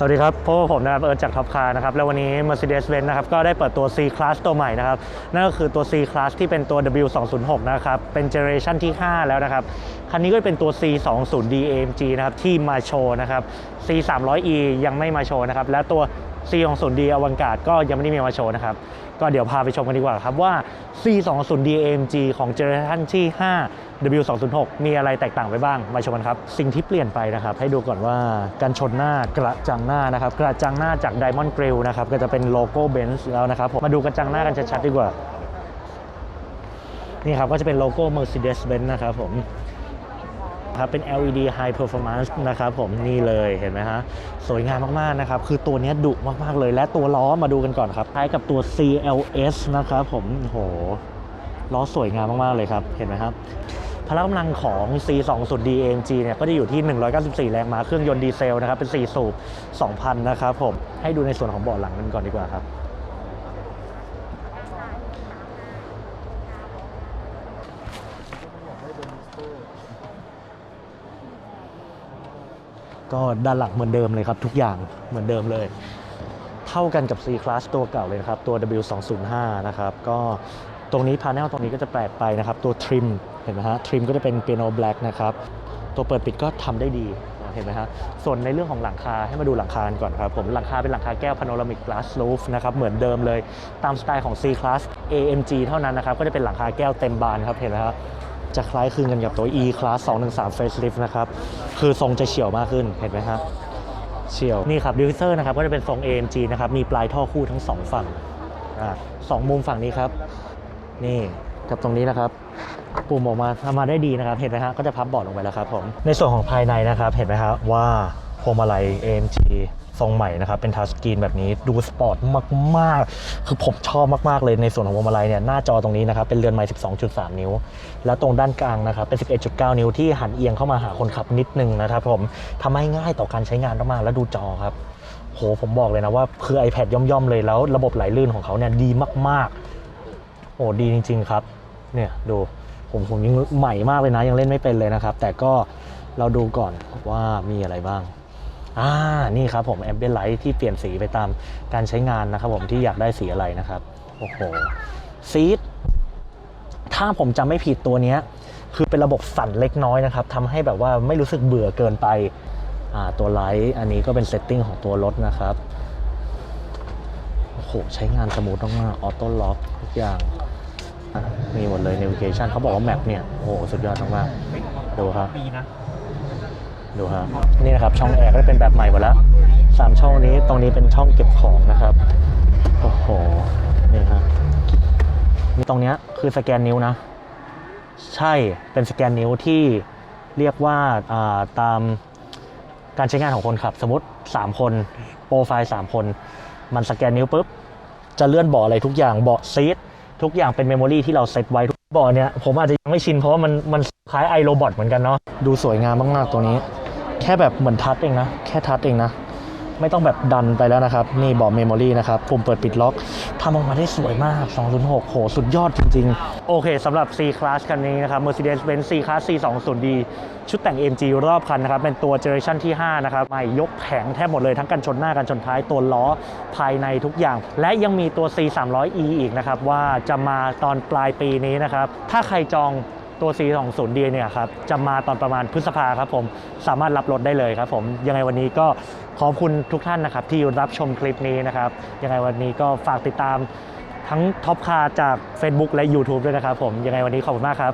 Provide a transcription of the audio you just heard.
สวัสดีครับพบกับผมนะครับ เอิร์ธจากท็อปคาร์นะครับ แล้ววันนี้ Mercedes-Benz นะครับ ก็ได้เปิดตัว C Class ตัวใหม่นะครับ นั่นก็คือตัว C Class ที่เป็นตัว W206 นะครับ เป็นเจเนอเรชันที่ 5 แล้วนะครับ คันนี้ก็เป็นตัว C20D AMG นะครับ ที่มาโชว์นะครับ C300E ยังไม่มาโชว์นะครับ และตัว C20D อวังกาดก็ยังไม่ได้มีมาโชว์นะครับ ก็เดี๋ยวพาไปชมกันดีกว่าครับว่า C20D AMG ของเจเนอเรชันที่ 5 W206 มีอะไรแตกต่างไปบ้างมาชมกันครับ สิ่งที่เปลี่ยนไปนะครับ ให้ดูก่อนว่าการชนหน้ากระจังหน้านะครับ กระจังหน้าจาก Diamond Grill นะครับ ก็จะเป็นโลโก้ Benz แล้วนะครับผมมาดูกระจังหน้ากันชัดๆดีกว่า นี่ครับก็จะเป็นโลโก้ Mercedes-Benz นะครับผม ครับเป็น LED High Performance นะครับผมนี่เลยเห็นไหมฮะสวยงามมากๆนะครับคือตัวนี้ดุมากๆเลย และตัวล้อมาดูกันก่อนครับคล้ายกับตัว CLS นะครับผมโอ้โหล้อสวยงามมากๆเลยครับเห็นไหมครับพละกำลังของ C20D AMG เนี่ยก็จะอยู่ที่ 194 แรงม้าเครื่องยนต์ดีเซลนะครับเป็น 4 สูบ 2,000 นะครับผมให้ดูในส่วนของเบาะหลังกันก่อนดีกว่าครับ ก็ด้านหลังเหมือนเดิมเลยครับทุกอย่างเหมือนเดิมเลย เท่ากันกับ C Class ตัวเก่าเลยนะครับ ตัว W205 นะครับ ก็ตรงนี้พา n e l ตรงนี้ก็จะแปลกไปนะครับ ตัวทริมเห็นไหมฮะทริมก็จะเป็น Piano Black นะครับ ตัวเปิดปิดก็ทำได้ดีเห็นไหมฮะส่วนในเรื่องของหลังคาให้มาดูหลังคาก่อนครับผมหลังคาเป็นหลังคาแก้ว Panoramic Glass Roof นะครับเหมือนเดิมเลยตามสไตล์ของ C Class AMG เท่านั้นนะครับก็จะเป็นหลังคาแก้วเต็มบานครับเห็นไหมครับ จะคล้ายคลึงกันกับตัว E Class 213 Facelift นะครับ คือทรงจะเฉียวมากขึ้นเห็นไหมครับเฉียวนี่ครับดิวเซอร์นะครับก็จะเป็นทรง AMG นะครับมีปลายท่อคู่ทั้งสองฝั่งอสองมุมฝั่งนี้ครับ นี่กับตรงนี้นะครับปุ่มออกมาทำมาได้ดีนะครับ เห็นไหมฮะก็จะพับเบาะลงไปแล้วครับผมในส่วนของภายในนะครับเห็นไหมครับว่า วงมาลัย AMG ทรงใหม่นะครับ เป็นทัชสกรีนแบบนี้ดูสปอร์ตมาก ๆ คือผมชอบมาก ๆ เลยในส่วนของพวงมาลัยเนี่ยหน้าจอตรงนี้นะครับ เป็นเรือนไม้ 12.3 นิ้ว แล้วตรงด้านกลางนะครับ เป็น 11.9 นิ้วที่หันเอียงเข้ามาหาคนขับนิดนึงนะครับผมทำให้ง่ายต่อการใช้งานมากๆแล้วดูจอครับโหผมบอกเลยนะว่าคือ iPad ย่อม ๆ เลยแล้วระบบไหลลื่นของเขาเนี่ยดีมาก ๆ โอ้ดีจริง ๆ ครับ เนี่ยดูผมผมยังใหม่มากเลยนะยังเล่นไม่เป็นเลยนะครับ แต่ก็เราดูก่อนว่ามีอะไรบ้าง อ่านี่ครับผมแอมเบียนไลท์ที่เปลี่ยนสีไปตามการใช้งานนะครับผมที่อยากได้สีอะไรนะครับโอ้โหซีดถ้าผมจำไม่ผิดตัวเนี้ย คือเป็นระบบสั่นเล็กน้อยนะครับทำให้แบบว่าไม่รู้สึกเบื่อเกินไปอ่าตัวไลท์อันนี้ก็เป็นเซตติ้งของตัวรถนะครับโอ้โหใช้งานสมูทมากๆออโต้ล็อกทุกอย่างมีหมดเลย navigation เขาบอกว่าแมปเนี่ย โอ้โห สุดยอดมากๆดูครับปีนะ ดูฮะนี่นะครับช่องแอร์ก็เป็นแบบใหม่หมดแล้วสามช่องนี้ตรงนี้เป็นช่องเก็บของนะครับโอ้โหนี่ฮะนี่ตรงเนี้ยคือสแกนนิ้วนะ ใช่เป็นสแกนนิ้วที่เรียกว่าาตามการใช้งานของคนขับ สมมติ 3 คนโปรไฟล์ 3 คน มันสแกนนิ้วปุ๊บ จะเลื่อนเบาะอะไรทุกอย่างเบาะซีททุกอย่างเป็นเมมโมรีที่เราเซตไว้ทุกเบาะเนี่ยผมอาจจะยังไม่ชินเพราะว่ามันมันคล้ายไอโรบอทเหมือนกันเนาะดูสวยงามมาก ๆ ตัวนี้ แค่แบบเหมือนทัชเองนะ แค่ทัชเองนะ ไม่ต้องแบบดันไปแล้วนะครับ นี่บอกเมมโมรีนะครับปุ่มเปิดปิดล็อกทำออกมาได้สวยมาก 206 โห สุดยอดจริง ๆ โอเคสำหรับ C Class คันนี้นะครับ Mercedes-Benz C Class C20D ชุดแต่ง AMG รอบคันนะครับ เป็นตัวเจเนอเรชันที่ 5 นะครับใหม่ยกแผงแทบหมดเลยทั้งกันชนหน้ากันชนท้ายตัวล้อภายในทุกอย่าง และยังมีตัว C300E อีกนะครับ ว่าจะมาตอนปลายปีนี้นะครับ ถ้าใครจอง ตัว C20D เนี่ยครับจะมาตอนประมาณพฤษภาครับผมสามารถรับรถได้เลยครับผมยังไงวันนี้ก็ขอบคุณทุกท่านนะครับที่รับชมคลิปนี้นะครับยังไงวันนี้ก็ฝากติดตามทั้งท็อปคาจาก Facebook และ YouTube ด้วยนะครับผมยังไงวันนี้ขอบคุณมากครับ